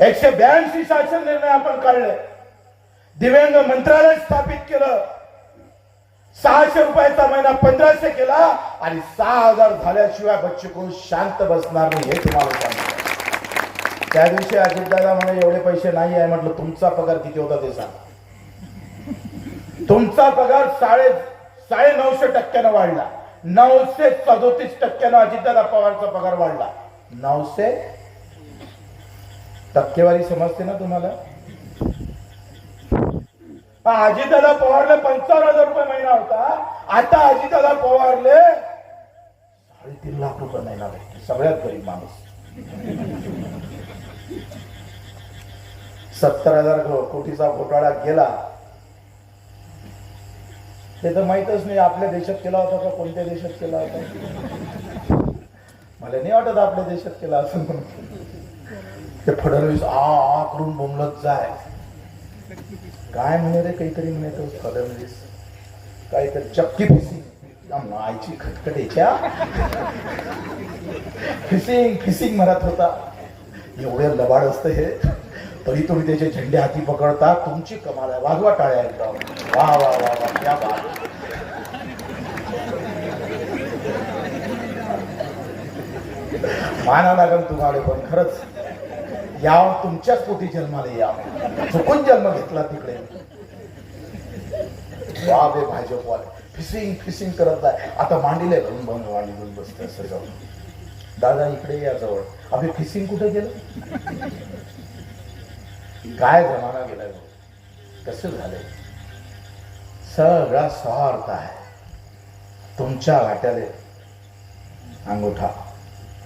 एकशे ब्याऐंशी शासन निर्णय आपण काढले. दिव्यांग मंत्रालय स्थापित केलं. सहाशे रुपयाचा महिना पंधराशे केला आणि सहा हजार झाल्याशिवाय बच्चू शांत बसणार नाही हे तुम्हाला सांगितलं त्या दिवशी अजितदादा म्हणे एवढे पैसे नाही आहे. म्हटलं तुमचा पगार किती होता ते सांग. तुमचा पगार साडे साडे नऊशे टक्क्यानं वाढला. नऊशे सदोतीस टक्क्यानं अजितदादा पवारचा पगार वाढला. नऊशे टक्केवारी समजते ना तुम्हाला? हा, अजितदादा पवारले पंचावन्न हजार रुपये महिना होता. आता अजितदादा पवारले साडेतीन लाख रुपये महिना भेटते सगळ्यात गरीब माणूस. सत्तर हजार कोटीचा घोटाळा गेला. ते तर माहीतच नाही. आपल्या देशात केला होता का कोणत्या देशात केला होता? मला नाही वाटत आपल्या देशात केला असं म्हणून. ते फडणवीस आ आ करून बोंबलत जाय. काय म्हणे रे काहीतरी म्हणे तो फडणवीस. काहीतरी चक्की फिसिंग आईची खटखटेच्या फिसिंग फिसिंग म्हणत होता. एवढे लबाड असतं हे. तरी तुम्ही त्याचे झेंडे हाती पकडता तुमची कमाल आहे. वाजवा टाळ्या एकदम. वा वा वा वा. त्या बात. माना लागल तुम्हाला पण खरंच. या तुमच्याच पोटी जन्माला या चुकून जन्म घेतला तिकडे. वा भाजपवाले. फिसिंग फिसिंग करत आहे आता मांडीले भरून बंद वाणी घेऊन बसते जाऊन दादा इकडे या जवळ. आम्ही फिसिंग कुठे गेलं काय जमाना गेलाय कसं झालंय? सगळा स्वार्थ आहे. तुमच्या वाट्याले अंगुठा.